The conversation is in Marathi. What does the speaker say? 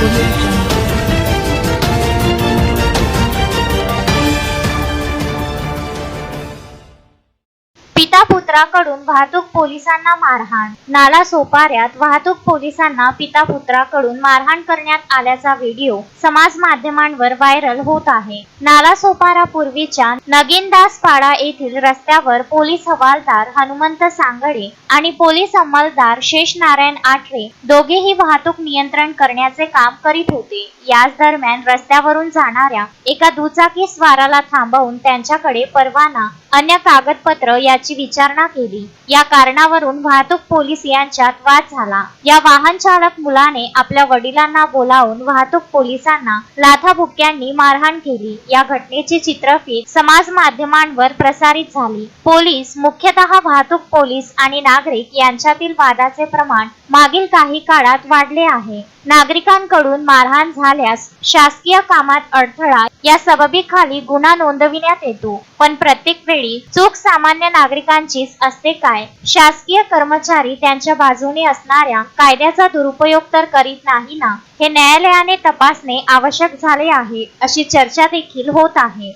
Revolution. पुत्राकडून वाहतूक पोलिसांना मारहाण. नाला सोपाऱ्यात वाहतूक पोलिसांना पिता पुत्राकडून मारहाण करण्यात आल्याचा व्हिडिओ समाज माध्यमांवर व्हायरल होत आहे. नाला सोपारा पूर्वीच्या नगीनदास पाडा येथील रस्त्यावर पोलीस हवालदार हनुमंत सांगडे आणि पोलीस अंमलदार शेष नारायण आठरे दोघेही वाहतूक नियंत्रण करण्याचे काम करीत होते. याच दरम्यान रस्त्यावरून जाणाऱ्या एका दुचाकी स्वाराला थांबवून त्यांच्याकडे परवाना अन्य कागदपत्र याची विचारणा केली. या कारणावरून वाहतूक पोलीस यांच्यात वाद झाला. या वाहन चालक मुलाने आपल्या वडिलांना बोलावून वाहतूक पोलिसांना लाथाबुक्यांनी मारहाण केली. या घटनेची चित्रफित समाज माध्यमांवर प्रसारित झाली. पोलीस मुख्यतः वाहतूक पोलीस आणि नागरिक यांच्यातील वादाचे प्रमाण मागील काही काळात वाढले आहे. नागरिकांकडून मारहाण झाल्यास शासकीय कामात अडथळा या सबबीखाली गुन्हा नोंदविण्यात येतो. पण प्रत्येक वेळी चूक सामान्य नागरिकांची नागरिकांचीच असते काय? शासकीय कर्मचारी त्यांच्या बाजूने असणाऱ्या कायद्याचा दुरुपयोग तर करीत नाही ना? हे न्यायालयाने तपासणे आवश्यक झाले आहे अशी चर्चा देखील होत आहे.